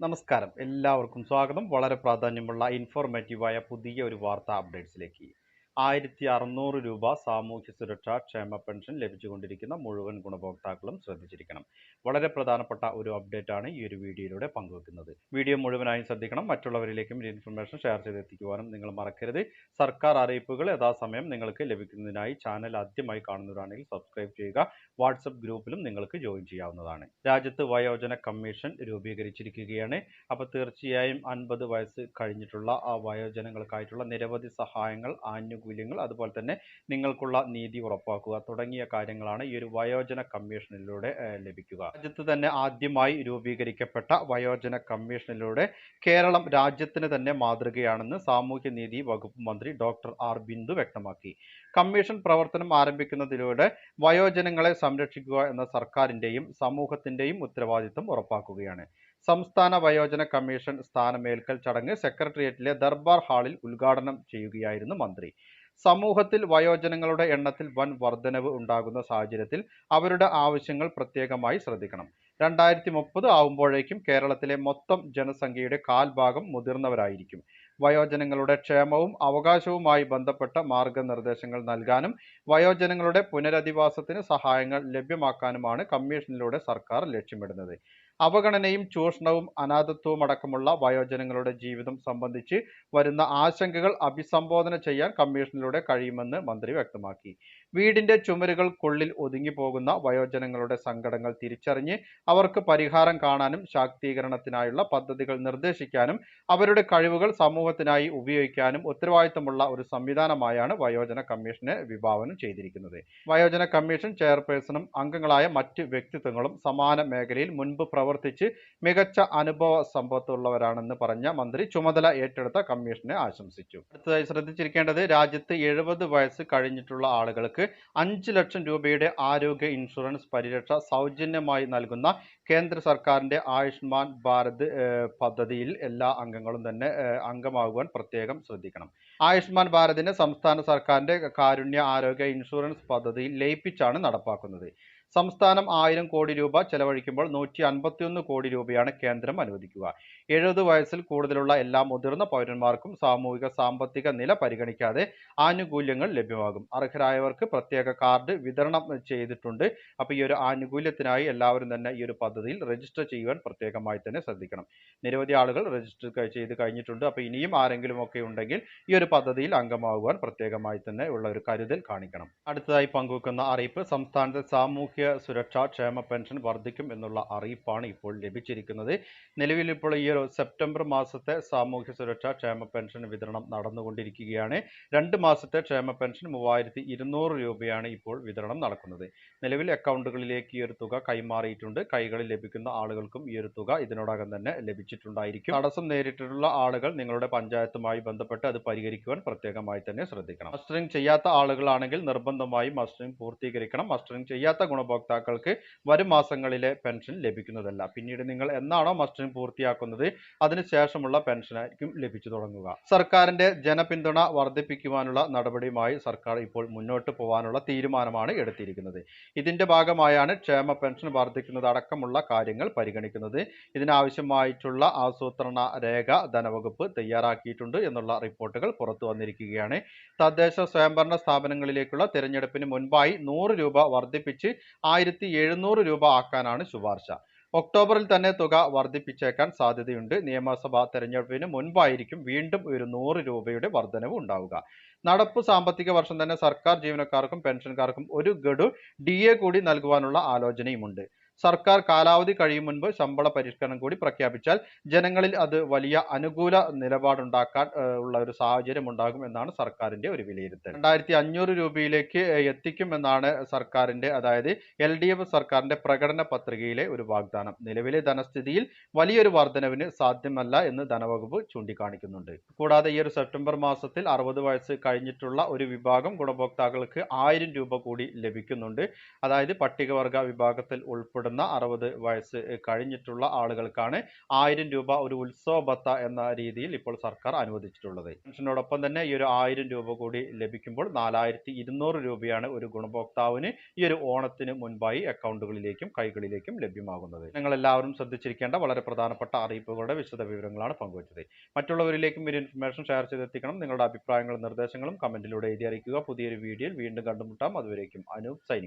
നമസ്കാരം. എല്ലാവർക്കും സ്വാഗതം. വളരെ പ്രാധാന്യമുള്ള ഇൻഫോർമേറ്റീവായ പുതിയ ഒരു വാർത്താ അപ്ഡേറ്റ്സിലേക്ക് ആയിരത്തി അറുന്നൂറ് രൂപ സാമൂഹ്യ സുരക്ഷാ ക്ഷേമ പെൻഷൻ ലഭിച്ചുകൊണ്ടിരിക്കുന്ന മുഴുവൻ ഗുണഭോക്താക്കളും ശ്രദ്ധിച്ചിരിക്കണം. വളരെ പ്രധാനപ്പെട്ട ഒരു അപ്ഡേറ്റ് ആണ് ഈ ഒരു വീഡിയോയിലൂടെ പങ്കുവെക്കുന്നത്. വീഡിയോ മുഴുവനായും ശ്രദ്ധിക്കണം. മറ്റുള്ളവരിലേക്കും ഈ ഇൻഫർമേഷൻ ഷെയർ ചെയ്തെത്തിക്കുവാനും നിങ്ങൾ മറക്കരുത്. സർക്കാർ അറിയിപ്പുകൾ യഥാസമയം നിങ്ങൾക്ക് ലഭിക്കുന്നതിനായി ചാനൽ ആദ്യമായി കാണുന്നവരാണെങ്കിൽ സബ്സ്ക്രൈബ് ചെയ്യുക. വാട്സപ്പ് ഗ്രൂപ്പിലും നിങ്ങൾക്ക് ജോയിൻ ചെയ്യാവുന്നതാണ്. രാജ്യത്ത് വയോജന കമ്മീഷൻ രൂപീകരിച്ചിരിക്കുകയാണ്. അപ്പോൾ തീർച്ചയായും അൻപത് വയസ്സ് കഴിഞ്ഞിട്ടുള്ള ആ വയോജനങ്ങൾക്കായിട്ടുള്ള നിരവധി സഹായങ്ങൾ ആനുകൂല്യങ്ങൾ അതുപോലെ തന്നെ നിങ്ങൾക്കുള്ള നീതി ഉറപ്പാക്കുക തുടങ്ങിയ കാര്യങ്ങളാണ് ഈ ഒരു വയോജന കമ്മീഷനിലൂടെ ലഭിക്കുക. രാജ്യത്ത് തന്നെ ആദ്യമായി രൂപീകരിക്കപ്പെട്ട വയോജന കമ്മീഷനിലൂടെ കേരളം രാജ്യത്തിന് തന്നെ മാതൃകയാണെന്ന് സാമൂഹ്യനീതി വകുപ്പ് മന്ത്രി ഡോക്ടർ ആർ. ബിന്ദു വ്യക്തമാക്കി. കമ്മീഷൻ പ്രവർത്തനം ആരംഭിക്കുന്നതിലൂടെ വയോജനങ്ങളെ സംരക്ഷിക്കുക എന്ന സർക്കാരിന്റെയും സമൂഹത്തിന്റെയും ഉത്തരവാദിത്തം ഉറപ്പാക്കുകയാണ്. സംസ്ഥാന വയോജന കമ്മീഷൻ സ്ഥാനമേൽക്കൽ ചടങ്ങ് സെക്രട്ടേറിയറ്റിലെ ദർബാർ ഹാളിൽ ഉദ്ഘാടനം ചെയ്യുകയായിരുന്നു മന്ത്രി. സമൂഹത്തിൽ വയോജനങ്ങളുടെ എണ്ണത്തിൽ വൻ വർധനവ് ഉണ്ടാകുന്ന സാഹചര്യത്തിൽ അവരുടെ ആവശ്യങ്ങൾ പ്രത്യേകമായി ശ്രദ്ധിക്കണം. രണ്ടായിരത്തി മുപ്പത് ആവുമ്പോഴേക്കും കേരളത്തിലെ മൊത്തം ജനസംഖ്യയുടെ കാൽഭാഗം മുതിർന്നവരായിരിക്കും. വയോജനങ്ങളുടെ ക്ഷേമവും അവകാശവുമായി ബന്ധപ്പെട്ട മാർഗനിർദ്ദേശങ്ങൾ നൽകാനും വയോജനങ്ങളുടെ പുനരധിവാസത്തിന് സഹായങ്ങൾ ലഭ്യമാക്കാനുമാണ് കമ്മീഷനിലൂടെ സർക്കാർ ലക്ഷ്യമിടുന്നത്. അവഗണനയും ചൂഷണവും അനാഥത്വവും അടക്കമുള്ള വയോജനങ്ങളുടെ ജീവിതം സംബന്ധിച്ച് വരുന്ന ആശങ്കകൾ അഭിസംബോധന ചെയ്യാൻ കമ്മീഷനിലൂടെ കഴിയുമെന്ന് മന്ത്രി വ്യക്തമാക്കി. വീടിന്റെ ചുമരുകൾക്കുള്ളിൽ ഒതുങ്ങിപ്പോകുന്ന വയോജനങ്ങളുടെ സങ്കടങ്ങൾ തിരിച്ചറിഞ്ഞ് അവർക്ക് പരിഹാരം കാണാനും ശാക്തീകരണത്തിനായുള്ള പദ്ധതികൾ നിർദ്ദേശിക്കാനും അവരുടെ കഴിവുകൾ സമൂഹത്തിനായി ഉപയോഗിക്കാനും ഉത്തരവാദിത്തമുള്ള ഒരു സംവിധാനമായാണ് വയോജന കമ്മീഷനെ വിഭാവനം ചെയ്തിരിക്കുന്നത്. വയോജന കമ്മീഷൻ ചെയർപേഴ്സണും അംഗങ്ങളായ മറ്റ് വ്യക്തിത്വങ്ങളും സമാന മേഖലയിൽ മുൻപ് പ്രവർത്തിച്ച് മികച്ച അനുഭവ സമ്പത്തുള്ളവരാണെന്ന് പറഞ്ഞ മന്ത്രി ചുമതല ഏറ്റെടുത്ത കമ്മീഷനെ ആശംസിച്ചു. അടുത്തതായി ശ്രദ്ധിച്ചിരിക്കേണ്ടത് രാജ്യത്ത് എഴുപത് വയസ്സ് കഴിഞ്ഞിട്ടുള്ള ആളുകൾക്ക് അഞ്ച് ലക്ഷം രൂപയുടെ ആരോഗ്യ ഇൻഷുറൻസ് പരിരക്ഷ സൗജന്യമായി നൽകുന്ന കേന്ദ്ര സർക്കാരിന്റെ ആയുഷ്മാൻ ഭാരത് പദ്ധതിയിൽ എല്ലാ അംഗങ്ങളും തന്നെ അംഗമാകുവാൻ പ്രത്യേകം ശ്രദ്ധിക്കണം. ആയുഷ്മാൻ ഭാരതിനെ സംസ്ഥാന സർക്കാരിന്റെ കാരുണ്യ ആരോഗ്യ ഇൻഷുറൻസ് പദ്ധതിയിൽ ലയിപ്പിച്ചാണ് നടപ്പാക്കുന്നത്. സംസ്ഥാനം ആയിരം കോടി രൂപ ചെലവഴിക്കുമ്പോൾ നൂറ്റി അൻപത്തിയൊന്ന് കോടി രൂപയാണ് കേന്ദ്രം അനുവദിക്കുക. എഴുപത് വയസ്സിൽ കൂടുതലുള്ള എല്ലാ മുതിർന്ന പൗരന്മാർക്കും സാമൂഹിക സാമ്പത്തിക നില പരിഗണിക്കാതെ ആനുകൂല്യങ്ങൾ ലഭ്യമാകും. അർഹരായവർക്ക് പ്രത്യേക കാർഡ് വിതരണം ചെയ്തിട്ടുണ്ട്. അപ്പോൾ ഈ ഒരു ആനുകൂല്യത്തിനായി എല്ലാവരും തന്നെ ഈ ഒരു പദ്ധതിയിൽ രജിസ്റ്റർ ചെയ്യുവാൻ പ്രത്യേകമായി തന്നെ ശ്രദ്ധിക്കണം. നിരവധി ആളുകൾ രജിസ്റ്റർ ചെയ്ത് കഴിഞ്ഞിട്ടുണ്ട്. അപ്പോൾ ഇനിയും ആരെങ്കിലും ഒക്കെ ഉണ്ടെങ്കിൽ ഈ ഒരു പദ്ധതിയിൽ അംഗമാകുവാൻ പ്രത്യേകമായി തന്നെ ഉള്ള ഒരു കരുതൽ കാണിക്കണം. അടുത്തതായി പങ്കുവെക്കുന്ന അറിയിപ്പ് സംസ്ഥാനത്തെ സാമൂഹ്യ സുരക്ഷാ ക്ഷേമ പെൻഷൻ വർദ്ധിക്കും എന്നുള്ള അറിയിപ്പാണ് ഇപ്പോൾ ലഭിച്ചിരിക്കുന്നത്. നിലവിൽ ഇപ്പോൾ ഈ ഒരു സെപ്റ്റംബർ മാസത്തെ സാമൂഹ്യ സുരക്ഷാ ക്ഷേമ പെൻഷൻ വിതരണം നടന്നുകൊണ്ടിരിക്കുകയാണ്. രണ്ട് മാസത്തെ ക്ഷേമ പെൻഷൻ മൂവായിരത്തി ഇരുന്നൂറ് രൂപയാണ് ഇപ്പോൾ വിതരണം നടക്കുന്നത്. നിലവിൽ അക്കൗണ്ടുകളിലേക്ക് ഈ ഒരു തുക കൈമാറിയിട്ടുണ്ട്. കൈകളിൽ ലഭിക്കുന്ന ആളുകൾക്കും ഈ ഒരു തുക ഇതിനോടകം തന്നെ ലഭിച്ചിട്ടുണ്ടായിരിക്കും. തടസ്സം നേരിട്ടിട്ടുള്ള ആളുകൾ നിങ്ങളുടെ പഞ്ചായത്തുമായി ബന്ധപ്പെട്ട് അത് പരിഹരിക്കുവാൻ പ്രത്യേകമായി തന്നെ ശ്രദ്ധിക്കണം. മസ്റ്ററിംഗ് ചെയ്യാത്ത ആളുകളാണെങ്കിൽ നിർബന്ധമായും മസ്റ്ററിംഗ് പൂർത്തീകരിക്കണം. മസ്റ്ററിംഗ് ചെയ്യാത്ത ഗുണഭോക്താക്കൾക്ക് വരും മാസങ്ങളിലെ പെൻഷൻ ലഭിക്കുന്നതല്ല. പിന്നീട് നിങ്ങൾ എന്നാണോ മസ്റ്ററിംഗ് പൂർത്തിയാക്കുന്നത് അതിനുശേഷമുള്ള പെൻഷനായിരിക്കും ലഭിച്ചു തുടങ്ങുക. സർക്കാരിന്റെ ജനപിന്തുണ വർദ്ധിപ്പിക്കുവാനുള്ള നടപടിയുമായി സർക്കാർ ഇപ്പോൾ മുന്നോട്ട് പോകാനുള്ള തീരുമാനമാണ് എടുത്തിരിക്കുന്നത്. ഇതിന്റെ ഭാഗമായാണ് ക്ഷേമ പെൻഷൻ വർദ്ധിക്കുന്നതടക്കമുള്ള കാര്യങ്ങൾ പരിഗണിക്കുന്നത്. ഇതിനാവശ്യമായിട്ടുള്ള ആസൂത്രണ രേഖ ധനവകുപ്പ് തയ്യാറാക്കിയിട്ടുണ്ട് എന്നുള്ള റിപ്പോർട്ടുകൾ പുറത്തു വന്നിരിക്കുകയാണ്. തദ്ദേശ സ്വയംഭരണ സ്ഥാപനങ്ങളിലേക്കുള്ള തിരഞ്ഞെടുപ്പിന് മുൻപായി നൂറ് രൂപ വർദ്ധിപ്പിച്ച് ആയിരത്തി എഴുന്നൂറ് രൂപ ആക്കാനാണ് ശുപാർശ. ഒക്ടോബറിൽ തന്നെ തുക വർദ്ധിപ്പിച്ചേക്കാൻ സാധ്യതയുണ്ട്. നിയമസഭാ തെരഞ്ഞെടുപ്പിന് മുൻപായിരിക്കും വീണ്ടും ഒരു നൂറ് രൂപയുടെ വർധനവ് ഉണ്ടാവുക. നടപ്പ് സാമ്പത്തിക വർഷം തന്നെ സർക്കാർ ജീവനക്കാർക്കും പെൻഷൻകാർക്കും ഒരു ഗഡു ഡി കൂടി നൽകുവാനുള്ള ആലോചനയുമുണ്ട്. സർക്കാർ കാലാവധി കഴിയും മുൻപ് ശമ്പള പരിഷ്കരണം കൂടി പ്രഖ്യാപിച്ചാൽ ജനങ്ങളിൽ അത് വലിയ അനുകൂല നിലപാടുണ്ടാക്കാൻ ഉള്ള ഒരു സാഹചര്യം ഉണ്ടാകും എന്നാണ് സർക്കാരിന്റെ ഒരു വിലയിരുത്തൽ. രണ്ടായിരത്തി അഞ്ഞൂറ് രൂപയിലേക്ക് എത്തിക്കുമെന്നാണ് സർക്കാരിന്റെ അതായത് എൽ ഡി എഫ് സർക്കാരിന്റെ പ്രകടന പത്രികയിലെ ഒരു വാഗ്ദാനം. നിലവിലെ ധനസ്ഥിതിയിൽ വലിയൊരു വർധനവിന് സാധ്യമല്ല എന്ന് ധനവകുപ്പ് ചൂണ്ടിക്കാണിക്കുന്നുണ്ട്. കൂടാതെ ഈ ഒരു സെപ്റ്റംബർ മാസത്തിൽ അറുപത് വയസ്സ് കഴിഞ്ഞിട്ടുള്ള ഒരു വിഭാഗം ഗുണഭോക്താക്കൾക്ക് ആയിരം രൂപ കൂടി ലഭിക്കുന്നുണ്ട്. അതായത് പട്ടികവർഗ വിഭാഗത്തിൽ ഉൾപ്പെടുന്ന ഉൾപ്പെടുന്ന അറുപത് വയസ്സ് കഴിഞ്ഞിട്ടുള്ള ആളുകൾക്കാണ് ആയിരം രൂപ ഒരു ഉത്സവ ഭത്ത എന്ന രീതിയിൽ ഇപ്പോൾ സർക്കാർ അനുവദിച്ചിട്ടുള്ളത്. പെൻഷനോടൊപ്പം തന്നെ ഈ ഒരു ആയിരം രൂപ കൂടി ലഭിക്കുമ്പോൾ നാലായിരത്തി ഇരുന്നൂറ് രൂപയാണ് ഒരു ഗുണഭോക്താവിന് ഈ ഒരു ഓണത്തിന് മുൻപായി അക്കൗണ്ടുകളിലേക്കും കൈകളിലേക്കും ലഭ്യമാകുന്നത്. നിങ്ങൾ എല്ലാവരും ശ്രദ്ധിച്ചിരിക്കേണ്ട വളരെ പ്രധാനപ്പെട്ട അറിയിപ്പുകളുടെ വിശദ വിവരങ്ങളാണ് പങ്കുവച്ചത്. മറ്റുള്ളവരിലേക്കും ഒരു ഇൻഫർമേഷൻ ഷെയർ ചെയ്തെത്തിക്കണം. നിങ്ങളുടെ അഭിപ്രായങ്ങളും നിർദ്ദേശങ്ങളും കമന്റിലൂടെ എഴുതി അറിയിക്കുക. പുതിയൊരു വീഡിയോയിൽ വീണ്ടും കണ്ടുമുട്ടാം. അതുവരേക്കും അനൂപ് സൈനിങ്